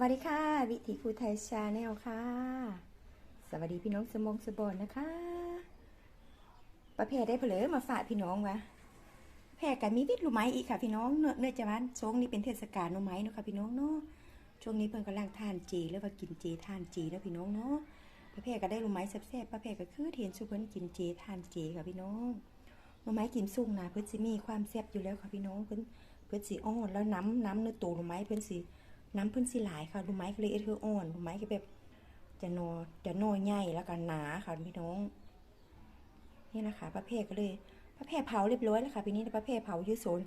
วัสดีค่ะ วิถีภูไทยชาแนลค่ะ สวัสดีพี่น้องสมองสบอนนะคะ ประเภทได้เผลอมาฝากพี่น้องวะแพรกันมีวิทลูกไม้อีกค่ะพี่น้องเนื้อเนื้อจวันช่วงนี้เป็นเทศกาลลูไม้เนาะค่ะพี่น้องเนาะช่วงนี้เพิ่นกำลังทานเจีหรือว่ากินเจทานเจีแล้วพี่น้องเนาะประเภทก็ได้ลูกไม้แซ่บๆประเภทก็คือเทียนสุเพิ่นกินเจทานเจค่ะพี่น้องลูไม้กินซุ่งนะเพิ่นสิมีความแซ่บอยู่แล้วค่ะพี่น้องเพิ่นเพิ่นสิอ่อนแล้วน้ำน้ำในตัวลูไม้เพิ่นสิ น้ำเพิ่นสิหลายค่ะลูไม้ก็เลยเอ็ดคืออ่อนลูไม้ก็แบบจะโนจะโนใหญ่แล้วก็หนาค่ะพี่น้อง นี่นะคะประเภทก็เลยประเภทเผาเรียบร้อยแล้วค่ะพี่นี้ประเภทเผาอยูโซน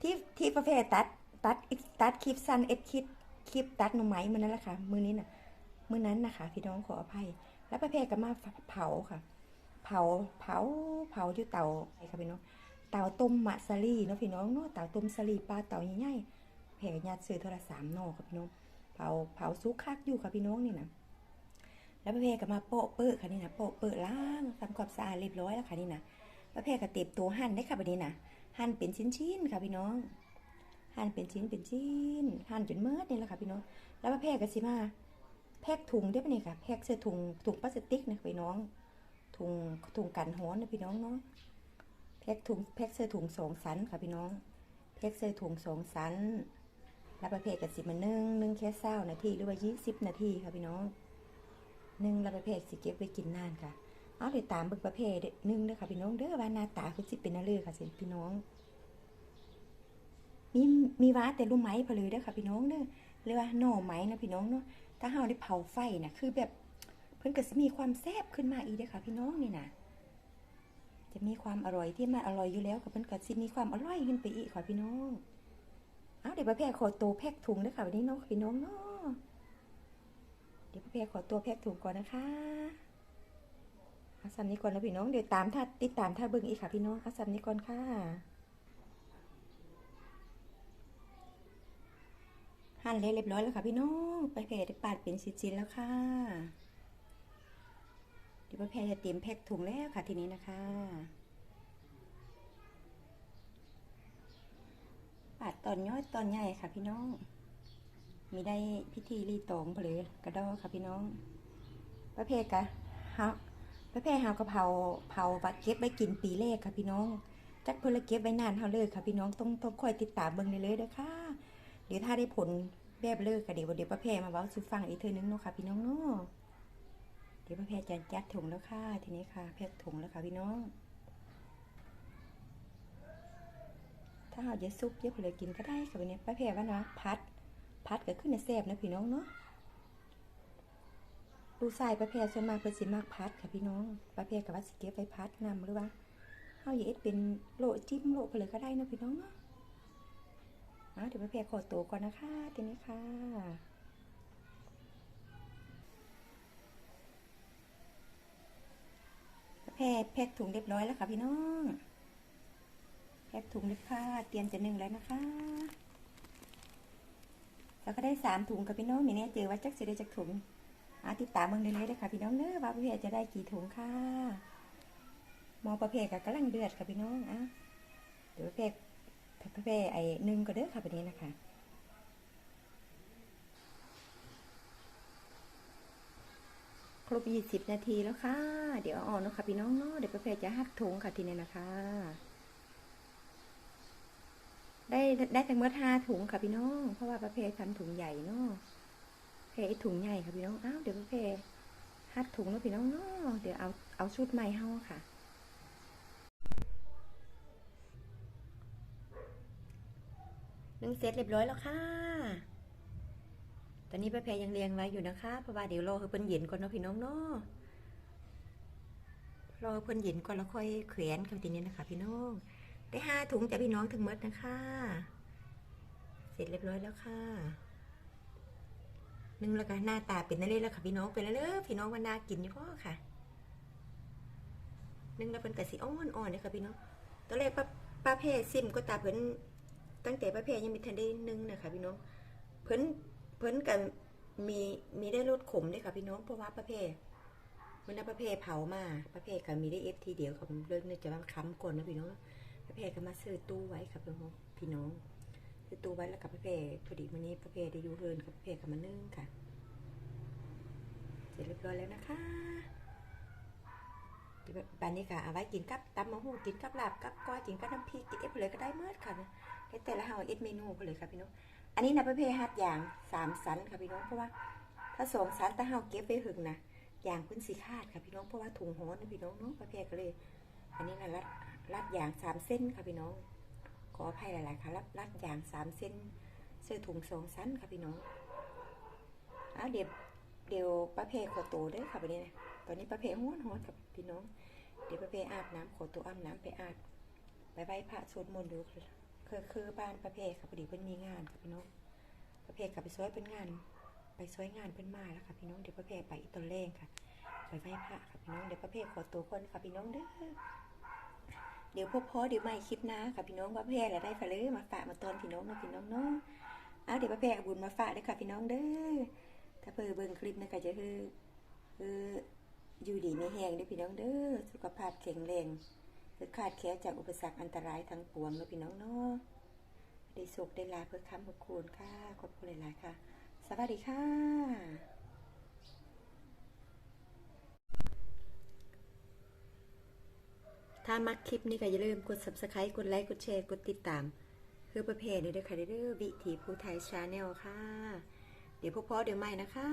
ที่ที่ประเภทตัดตัดตัดคลิปสั้นเอ็ดคลิปคลิปตัดหน่อไม้มันนั่นแหละค่ะมือนี้น่ะมือนั้นนะคะ พี่น้องขออภัย แล้วประเภทก็มาเผาค่ะ เผาเผาเผาอยู่เตาไอ้ค่ะพี่น้องเตาต้มมะสลีเนาะพี่น้องเนาะเตาต้มสลีปลาเตาใหญ่ๆ แผงญาติซื้อโทรสามนอค่ะพี่น้องเผาเผาซุกคักอยู่ค่ะพี่น้องนี่นะแล้วประเภทก็มาโปะเปื้อค่ะนี่นะโปะเปื้อล้างทำความสะอาดเรียบร้อยแล้วค่ะนี่นะประเภทก็เต็บตัวหั่นได้ค่ะแบบนี้นะหั่นเป็นชิ้นๆค่ะพี่น้อง หั่นเป็นชิ้นเป็นชิ้น หั่นจนเมื่อนี่แหละค่ะพี่น้อง แล้วประเภทก็สิมาแพ็กถุงได้ปะเนี่ยค่ะแพ็กเสื้อถุงถุงพลาสติกนะพี่น้องถุงถุงกันร้อนนะพี่น้องเนาะแพ็กถุงแพ็กเสื้อถุงสองสันค่ะพี่น้องแพ็กใส่ถุงสองสัน แล้วประเภทกับสิมานึ่งนึ่งแค่เศร้านาทีหรือว่ายี่สิบนาทีค่ะพี่น้องนึ่งแล้วประเภทสิเก็บไว้กินนานค่ะเอาไปตามเบิ่งประเภทนึ่งเด้อค่ะพี่น้องเด้อว่าหน้าตาคือสิเป็นอะไรค่ะสิพี่น้อง มีมีว้าแต่ลูกไม้เลือเด้อค่ะพี่น้องเด้อเรียกว่าหน่อไม้นะพี่น้องเนาะถ้าเฮาได้เผาไฟนะคือแบบเพิ่นก็สิมีความแซ่บขึ้นมาอีกเด้อค่ะพี่น้องนี่นะจะมีความอร่อยที่มันอร่อยอยู่แล้วค่ะเพิ่นก็สิมีความอร่อยขึ้นไปอีกค่ะพี่น้อง เอาเดี๋ยวแพรขอตัวแพ็กถุงด้วยค่ะวันนี้น้องพี่น้องเนาะเดี๋ยวแพรขอตัวแพ็กถุงก่อนนะคะเอาสัมนี้ก่อนนะพี่น้องเดี๋ยวตามถ้าติดตามถ้าเบิ่งอีกค่ะพี่น้องเอาสัมนี้ก่อนค่ะหั่นเละเรียบร้อยแล้วค่ะพี่น้องไปแพรได้ปาดเป็นชิ้นๆแล้วค่ะเดี๋ยวแพรจะเตรียมแพ็กถุงแล้วค่ะทีนี้นะคะ ปาดตอนย้อยตอนใหญ่ค่ะพี่น้อง มีได้พิธีรีตองเพลกระดอค่ะพี่น้อง ประเภทกะฮาประเภทฮากะเพราเผาวัดเก็บไว้กินปีแรกค่ะพี่น้องจักเพละเก็บไว้นานเฮาเลยค่ะพี่น้องต้องต้องคอยติดตามเบิ่งเลยๆเด้อค่ะ เดี๋ยวถ้าได้ผลแบบเลิกค่ะเดี๋ยวเดี๋ยวประเภทมาเว้าสู่ฟังอีกเทื่อนึงเนาะค่ะพี่น้องเนาะเดี๋ยวประเภทจะจัดถุงแล้วค่ะทีนี้ค่ะแพ็คถุงแล้วค่ะพี่น้อง ถ้าเราจะซุปเยอะเลยกินก็ได้ค่ะวันนี้ป้าแพรว่านะพัด พัดก็ขึ้นในแซ่บนะพี่น้องเนาะดูใส่ป้าแพรส่วนมากเป็นสิมากพัดค่ะพี่น้องป้าแพรกับว่าสิเก็บไว้พัดนำหรือว่าเขาอย่าเอ็ดเป็นโลจิ้มโลไปเลยก็ได้นะพี่น้องเนาะอะเดี๋ยวป้าแพรขอตัวก่อนนะคะทีนี้ค่ะป้าแพรแพ็คถุงเรียบร้อยแล้วค่ะพี่น้อง แพ็คถุงเลยค่ะ เตรียมจะนึ่งแล้วนะคะแล้วก็ได้สามถุงกับพี่น้องมีแน่เจอว่าจักจะได้จากถุงอาติดตามเมืองเลยเลยค่ะพี่น้องเนอะว่าประเภทจะได้กี่ถุงค่ะมอประเภทกับกำลังเดือดค่ะพี่น้องอะเดี๋ยวประเภทประเภทไอ้หนึ่งก็เด้อค่ะแบบนี้นะคะครบยี่สิบนาทีแล้วค่ะ เดี๋ยวอาออกนะค่ะพี่น้องเนาะ เดี๋ยวประเภทจะหักถุงค่ะทีนี้นะคะ ได้ได้ทั้งหมดห้าถุงค่ะพี่น้อง เพราะว่าประเภททำถุงใหญ่เนาะเพไอถุงใหญ่ค่ะพี่น้อง อ้าว เดี๋ยวประเภทหัดถุงแล้วพี่น้องเนาะเดี๋ยวเอาเอาชุดใหม่เฮาค่ะ นึ่งเสร็จเรียบร้อยแล้วค่ะ ตอนนี้ประเพยังเรียงไว้อยู่นะคะ เพราะว่าเดี๋ยวรอให้เพิ่นเย็นก่อนเนาะพี่น้องเนาะรอเพิ่นเย็นก่อนแล้วค่อยแขวนคำทีนี้นะคะ พี่น้อง ได้ห้าถุงจากพี่น้องถึงหมดนะคะ เสร็จเรียบร้อยแล้วค่ะนึ่งแล้วก็หน้าตาเป็นนั่นเลยแล้วค่ะพี่น้องเป็นแล้วเด้อพี่น้องว่าน่ากินอยู่พ่อค่ะนึ่งแล้วเป็นกะสีอ่อนอ่อนเลยค่ะพี่น้องตอนแรกป้าป้าเพซิมก็ตาเพิ่นตั้งแต่ป้าเพยังมีทันได้นึ่งนะคะพี่น้องเพิ่นเพิ่นกันมีมีได้รสขมด้วยค่ะพี่น้องเพราะว่าป้าเพมันน่าป้าเพเผามาป้าเพก็มีได้เอฟทีเดียวกับเรื่องเนี่ยจะว่าค้ำก่อนนะพี่น้อง พระเพก็มาซื้อตู้ไว้ครับพี่น้องคือตู้ไว้แล้วกับประเพพอดีวันนี้ประเพได้ยูเฮินกับประเพกับมานึ่งค่ะ เสร็จเรียบร้อยแล้วนะคะบานนี้ค่ะเอาไว้กินกับตำมะฮูกินกับลาบกับก้อยกินกับน้ำพริกกินเอฟเลยก็ได้เมื่อค่ะนะให้แต่ละเฮาเอ็ดเมนูไปเลยค่ะพี่น้องอันนี้นะประเภทฮัดอย่างสามสันค่ะพี่น้องเพราะว่าถ้าสองสันถ้าเฮาเก็บไว้หึงนะอย่างเพิ่นสีขาดค่ะพี่น้องเพราะว่าถุงฮ้อนนะพี่น้องเนาะประเภทก็เลย อันนี้นะรัดรัดยางสามเส้นค่ะพี่น้อง ขออภัยหลาย ๆ ค่ะรัดรัดยางสามเส้น เสื้อถุงสองสันค่ะพี่น้องอะเดี๋ยวเดี๋ยวประเภทขอโตวด้วยค่ะวันนี้นะตอนนี้ประเภทฮ้อนฮ้อนกับพี่น้อง เดี๋ยวประเภทอาบน้ำขอตัวอาบน้ำไปอาบไปไหว้พระสวดมนต์ดูค่ะคือคือบ้านประเภทค่ะพอดีเพิ่นมีงานค่ะพี่น้องประเภทกลับไปซอยเป็นงาน ไปซอยงานเพิ่นมาแล้วค่ะพี่น้องเดี๋ยวประเภทไปอีกตอนแรกค่ะไปไหว้พระค่ะพี่น้องเดี๋ยวประเภทขอตัวคนค่ะพี่น้องเด้อ เดี๋ยวพบพอเดี๋ยวมาอีกคลิปน้าค่ะพี่น้องประเภทอะไรได้ค่ะเลยมาฝากมาตอนพี่น้องนะพี่น้องเนาะเอาเดี๋ยวประเภทเอบุญมาฝากด้อค่ะพี่น้องเด้อถ้าเพิ่นเบิ่งคลิปนะก็จะคือคืออยู่ดีไม่แห้งด้อพี่น้องเด้อสุขภาพแข็งแรงคือขาดแคลนจากอุปสรรคอันตรายทั้งปวงเนะพี่น้องเนาะได้สุขได้ลาเพื่อคำเพื่อคูณค่ะขอบคุณหลายๆค่ะ สวัสดีค่ะ ถ้ามักคลิปนี้ก็อย่าลืมกด subscribe กดไลค์ กดแชร์ กดติดตามเพื่อประเพณีด้วยค่ะเด้อวิถีภูไทยชาแนลค่ะ เดี๋ยวพบพอเดี๋ยวใหม่นะคะ